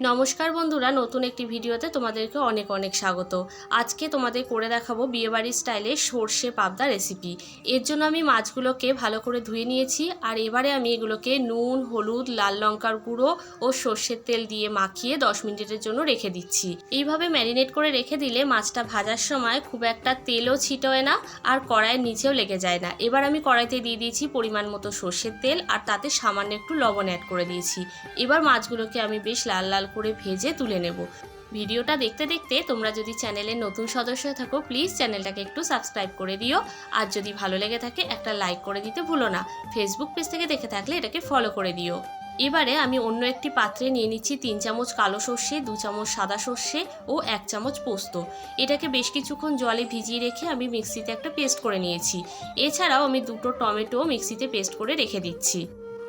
নমস্কার বন্ধুরা, নতুন একটি ভিডিওতে তোমাদেরকে অনেক অনেক স্বাগত। আজকে তোমাদের করে দেখাবো বিয়েবাড়ির স্টাইলে সর্ষে পাবদা রেসিপি। এর জন্য আমি মাছগুলোকে ভালো করে ধুয়ে নিয়েছি, আর এবারে আমি এগুলোকে নুন, হলুদ, লাল লঙ্কার গুঁড়ো ও সর্ষের তেল দিয়ে মাখিয়ে দশ মিনিটের জন্য রেখে দিচ্ছি। এইভাবে ম্যারিনেট করে রেখে দিলে মাছটা ভাজার সময় খুব একটা তেলও ছিটোয় না, আর কড়াইয়ের নিচেও লেগে যায় না। এবার আমি কড়াইতে দিয়ে দিয়েছি পরিমাণ মতো সর্ষের তেল, আর তাতে সামান্য একটু লবণ অ্যাড করে দিয়েছি। এবার মাছগুলোকে আমি বেশ লাল লাল করে ভেজে তুলে নেব। ভিডিওটা দেখতে দেখতে তোমরা যদি চ্যানেলের নতুন সদস্য থাকো প্লিজ চ্যানেলটাকে একটু সাবস্ক্রাইব করে দিও। আর যদি ভালো লেগে থাকে, একটা লাইক করে দিতে ভুলো না। ফেসবুক পেজ থেকে দেখে থাকলে এটাকে ফলো করে দিও। এবারে আমি অন্য একটি পাত্রে নিয়ে নিচ্ছি তিন চামচ কালো সর্ষে, দু চামচ সাদা সর্ষে ও এক চামচ পোস্ত। এটাকে বেশ কিছুক্ষণ জলে ভিজিয়ে রেখে আমি মিক্সিতে একটা পেস্ট করে নিয়েছি। এছাড়াও আমি দুটো টমেটো মিক্সিতে পেস্ট করে রেখে দিচ্ছি।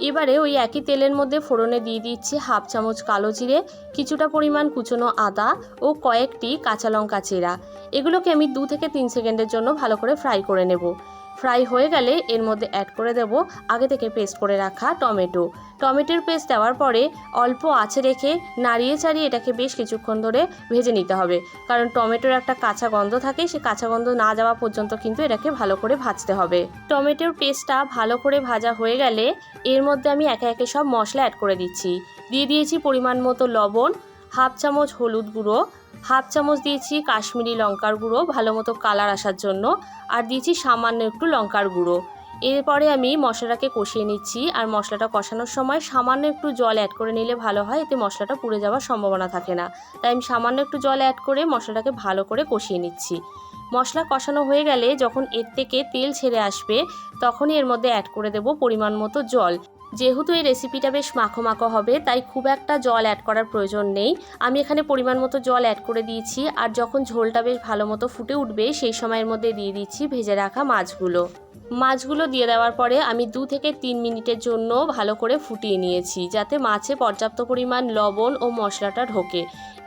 এবারে ওই একই তেলের মধ্যে ফোড়নে দিয়ে দিচ্ছি হাফ চামচ কালো জিরে, কিছুটা পরিমাণ কুচনো আদা ও কয়েকটি কাঁচা লঙ্কা চেরা। এগুলোকে আমি দু থেকে তিন সেকেন্ডের জন্য ভালো করে ফ্রাই করে নেব। ফ্রাই হয়ে গেলে এর মধ্যে অ্যাড করে দেব আগে থেকে পেস্ট করে রাখা টমেটো। টমেটোর পেস্ট দেওয়ার পরে অল্প আঁচে রেখে নাড়িয়ে চাড়িয়ে এটাকে বেশ কিছুক্ষণ ধরে ভেজে নিতে হবে। কারণ টমেটোর একটা কাঁচা গন্ধ থাকে, সে কাঁচা গন্ধ না যাওয়া পর্যন্ত কিন্তু এটাকে ভালো করে ভাজতে হবে। টমেটোর পেস্টটা ভালো করে ভাজা হয়ে গেলে এর মধ্যে আমি একে একে সব মশলা অ্যাড করে দিচ্ছি। দিয়ে দিয়েছি পরিমাণ মতো লবণ হাফ চামচ হলুদ গুঁড়ো, হাফ চামচ দিয়েছি কাশ্মীরি লঙ্কার গুঁড়ো, ভালো মতো কালার আসার জন্য, আর দিয়েছি সামান্য একটু লঙ্কার গুঁড়ো। এরপরে আমি মশলাটাকে কষিয়ে নিচ্ছি, আর মশলাটা কষানোর সময় সামান্য একটু জল অ্যাড করে নিলে ভালো হয়, এতে মশলাটা পুড়ে যাওয়ার সম্ভাবনা থাকে না। তাই আমি সামান্য একটু জল অ্যাড করে মশলাটাকে ভালো করে কষিয়ে নিচ্ছি। মশলা কষানো হয়ে গেলে যখন এর থেকে তেল ছেড়ে আসবে, তখনই এর মধ্যে অ্যাড করে দেব পরিমাণ মতো জল। যেহেতু এই রেসিপিটা বেশ মাখো মাখো হবে, তাই খুব একটা জল অ্যাড করার প্রয়োজন নেই। আমি এখানে পরিমাণ মতো জল অ্যাড করে দিয়েছি, আর যখন ঝোলটা বেশ ভালো মতো ফুটে উঠবে, সেই সময়ের মধ্যে দিয়ে দিচ্ছি ভেজে রাখা মাছগুলো। মাছগুলো দিয়ে দেওয়ার পরে আমি দু থেকে তিন মিনিটের জন্য ভালো করে ফুটিয়ে নিয়েছি, যাতে মাছে পর্যাপ্ত পরিমাণ লবণ ও মশলাটা ঢোকে।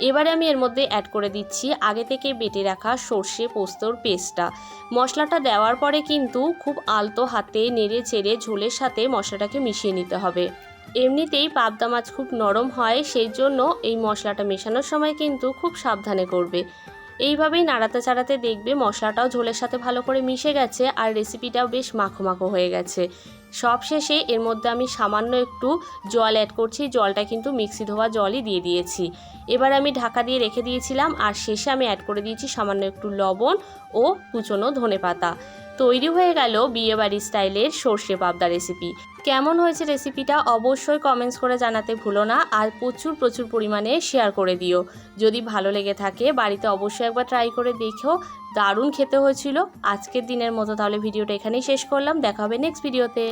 এবারে আমি এর মধ্যে অ্যাড করে দিচ্ছি আগে থেকে বেটে রাখা সর্ষে পোস্তর পেস্টটা। মশলাটা দেওয়ার পরে কিন্তু খুব আলতো হাতে নেড়ে চেড়ে ঝোলের সাথে মশলাটাকে মিশিয়ে নিতে হবে। এমনিতেই পাবদা মাছ খুব নরম হয় সেই জন্য এই মশলাটা মেশানোর সময় কিন্তু খুব সাবধানে করবে। এইভাবেই নাড়াতে চাড়াতে দেখবে মশলাটাও ঝোলের সাথে ভালো করে মিশে গেছে আর রেসিপিটাও বেশ মাখো মাখো হয়ে গেছে। সব শেষে এর মধ্যে আমি সামান্য একটু জল অ্যাড করছি। জলটা কিন্তু মিক্সি ধোয়া জলই দিয়ে দিয়েছি। এবার আমি ঢাকা দিয়ে রেখে দিয়েছিলাম আর শেষে আমি অ্যাড করে দিয়েছি সামান্য একটু লবণ ও কুচনো ধনে পাতা। তৈরি হয়ে গেল বিয়েবাড়ি স্টাইলের সর্ষে পাবদা রেসিপি কেমন হয়েছে রেসিপিটা অবশ্যই কমেন্টস করে জানাতে ভুলো না আর প্রচুর প্রচুর পরিমাণে শেয়ার করে দিও। যদি ভালো লেগে থাকে বাড়িতে অবশ্যই একবার ট্রাই করে দেখো। দারুণ খেতে হয়েছিল। আজকের দিনের মতো তাহলে ভিডিওটা এখানেই শেষ করলাম। দেখা হবে নেক্সট ভিডিওতে